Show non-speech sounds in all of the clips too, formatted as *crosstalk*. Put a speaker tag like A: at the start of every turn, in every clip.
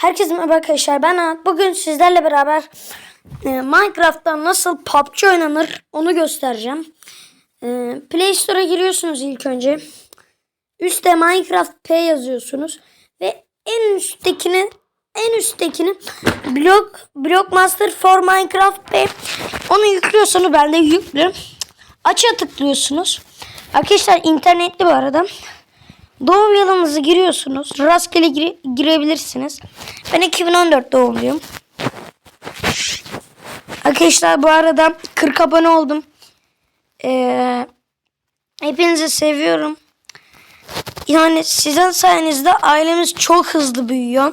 A: Herkese merhaba arkadaşlar ben Ahat. Bugün sizlerle beraber e, Minecraft'ta nasıl PUBG oynanır onu göstereceğim. E, Play Store'a giriyorsunuz ilk önce. Üste Minecraft P yazıyorsunuz. Ve en üsttekini en üsttekini Block Blockmaster for Minecraft P. Onu yüklüyorsunuz. Ben de yüklü. Açığa tıklıyorsunuz. Arkadaşlar internetli bu arada. Doğum yılınızı giriyorsunuz. Rastgele gire- girebilirsiniz. Ben 2014 doğumluyum. Arkadaşlar bu arada 40 abone oldum. Ee, hepinizi seviyorum. Yani sizin sayenizde ailemiz çok hızlı büyüyor.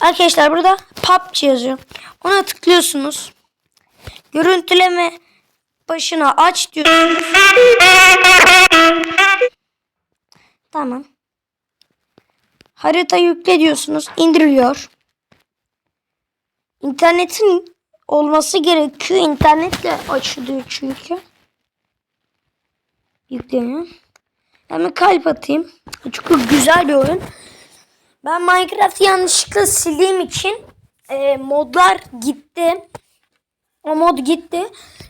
A: Arkadaşlar burada PUBG yazıyor. Ona tıklıyorsunuz. Görüntüleme başına aç diyorsunuz. Tamam. Harita yükle diyorsunuz. indiriliyor. İnternetin olması gerekiyor. İnternetle açılıyor çünkü. Yükleniyor. Hemen kalp atayım. Çünkü güzel bir oyun. Ben Minecraft'ı yanlışlıkla sildiğim için e, modlar gitti. O mod gitti.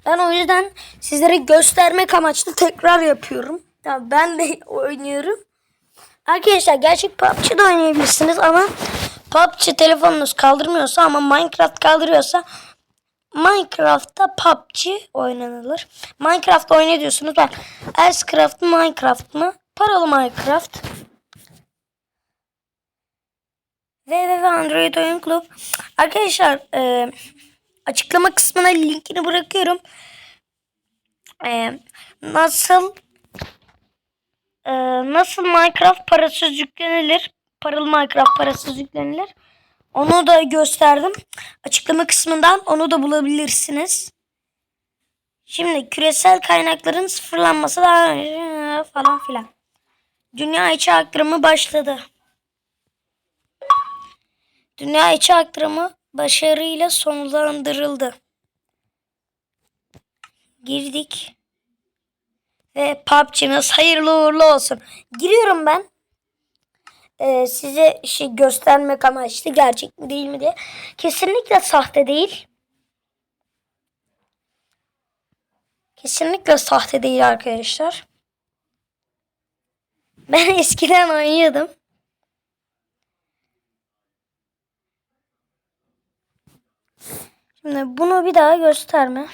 A: Ben o yüzden sizlere göstermek amaçlı tekrar yapıyorum. Ya ben de *laughs* oynuyorum. Arkadaşlar gerçek PUBG'de oynayabilirsiniz ama PUBG telefonunuz kaldırmıyorsa ama Minecraft kaldırıyorsa Minecraft'ta PUBG oynanılır. Minecraft oyna diyorsunuz. Bak Icecraft mı Minecraft mı? Paralı Minecraft. www Android Oyun Club. Arkadaşlar e, açıklama kısmına linkini bırakıyorum. E, nasıl e, nasıl Minecraft parasız yüklenilir? Paralı Minecraft parasız yüklenilir. Onu da gösterdim. Açıklama kısmından onu da bulabilirsiniz. Şimdi küresel kaynakların sıfırlanması da falan filan. Dünya içi aktarımı başladı. Dünya içi aktarımı başarıyla sonlandırıldı. Girdik. Ve PUBG'miz hayırlı uğurlu olsun. Giriyorum ben. Ee, size şey göstermek amaçlı gerçek mi değil mi diye. Kesinlikle sahte değil. Kesinlikle sahte değil arkadaşlar. Ben *laughs* eskiden oynuyordum. Şimdi bunu bir daha gösterme.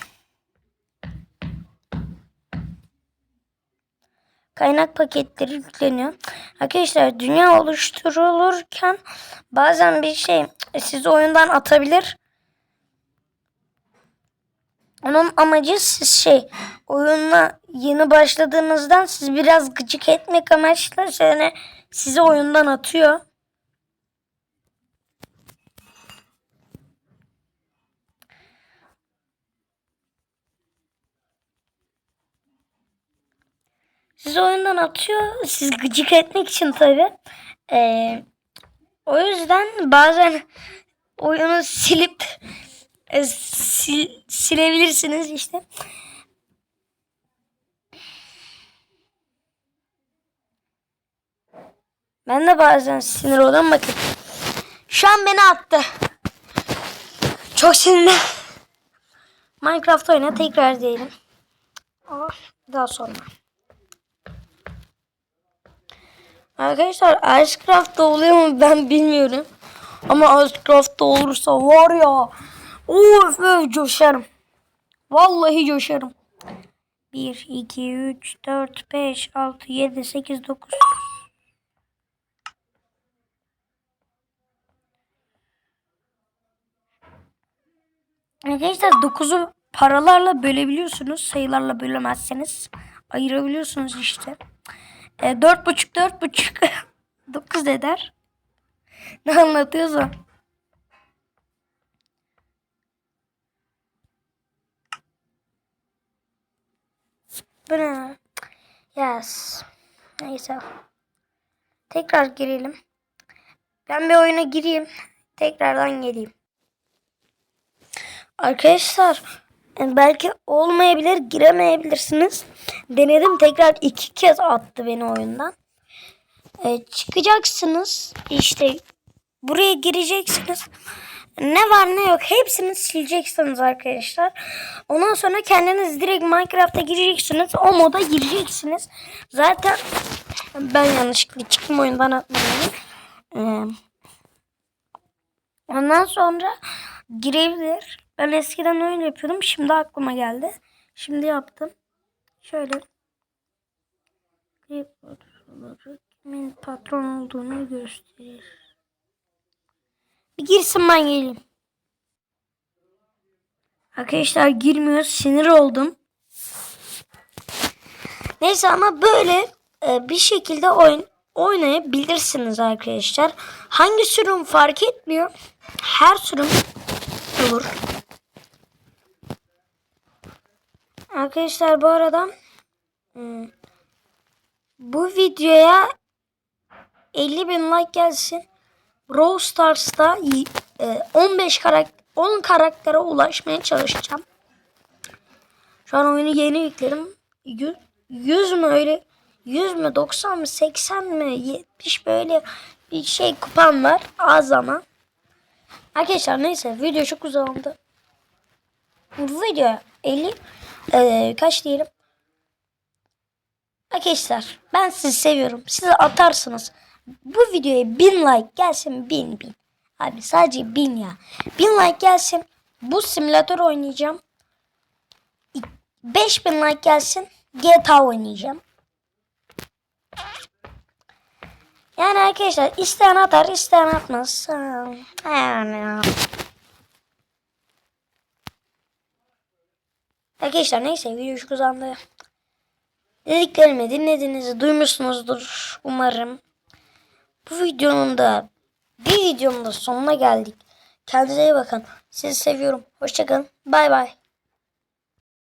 A: Kaynak paketleri yükleniyor. Arkadaşlar dünya oluşturulurken bazen bir şey sizi oyundan atabilir. Onun amacı siz şey oyuna yeni başladığınızdan siz biraz gıcık etmek amaçlı seni sizi oyundan atıyor. Sizi oyundan atıyor. Siz gıcık etmek için tabi. Ee, o yüzden bazen oyunu silip e, sil, silebilirsiniz işte. Ben de bazen sinir oluyorum bakın. Şu an beni attı. Çok sinirli. Minecraft oyna tekrar diyelim. Ama daha sonra. Arkadaşlar Icecraft'ta oluyor mu ben bilmiyorum. Ama Icecraft'ta olursa var ya. Of öf coşarım. Vallahi coşarım. 1, 2, 3, 4, 5, 6, 7, 8, 9. Arkadaşlar 9'u paralarla bölebiliyorsunuz. Sayılarla bölemezseniz ayırabiliyorsunuz işte. E, dört buçuk dört buçuk *laughs* dokuz eder. Ne anlatıyorsun? Bu ne? Yes. Neyse. Tekrar girelim. Ben bir oyuna gireyim. Tekrardan geleyim. Arkadaşlar e, belki olmayabilir giremeyebilirsiniz. Denedim tekrar iki kez attı beni oyundan. Ee, çıkacaksınız işte buraya gireceksiniz. Ne var ne yok hepsini sileceksiniz arkadaşlar. Ondan sonra kendiniz direkt Minecraft'a gireceksiniz. O moda gireceksiniz. Zaten ben yanlışlıkla çıktım oyundan atmadım. Ee, ondan sonra girebilir. Ben eskiden öyle yapıyordum. Şimdi aklıma geldi. Şimdi yaptım. Şöyle kimin patron olduğunu gösterir. Bir girsin ben geleyim. Arkadaşlar girmiyor. Sinir oldum. Neyse ama böyle e, bir şekilde oyun oynayabilirsiniz arkadaşlar. Hangi sürüm fark etmiyor. Her sürüm olur. Arkadaşlar bu arada hmm, bu videoya 50 bin like gelsin. Brawl Stars'ta y- e, 15 karakter 10 karaktere ulaşmaya çalışacağım. Şu an oyunu yeni yükledim. 100, 100 mü öyle 100 mü 90 mı 80 mi 70 böyle bir şey kupam var az ama. Arkadaşlar neyse video çok uzandı. Bu video 50 e, kaç diyelim Arkadaşlar ben sizi seviyorum. Siz atarsınız. Bu videoya 1000 like gelsin 1000 bin. Abi sadece 1000 ya. 1000 like gelsin. Bu simülatör oynayacağım. 5000 like gelsin. GTA oynayacağım. Yani arkadaşlar isteyen atar isteyen atmaz. Yani. Arkadaşlar neyse video çok uzandı. Dediklerimi dinlediğinizi duymuşsunuzdur umarım. Bu videonun da bir videonun da sonuna geldik. Kendinize iyi bakın. Sizi seviyorum. Hoşçakalın. Bay bay.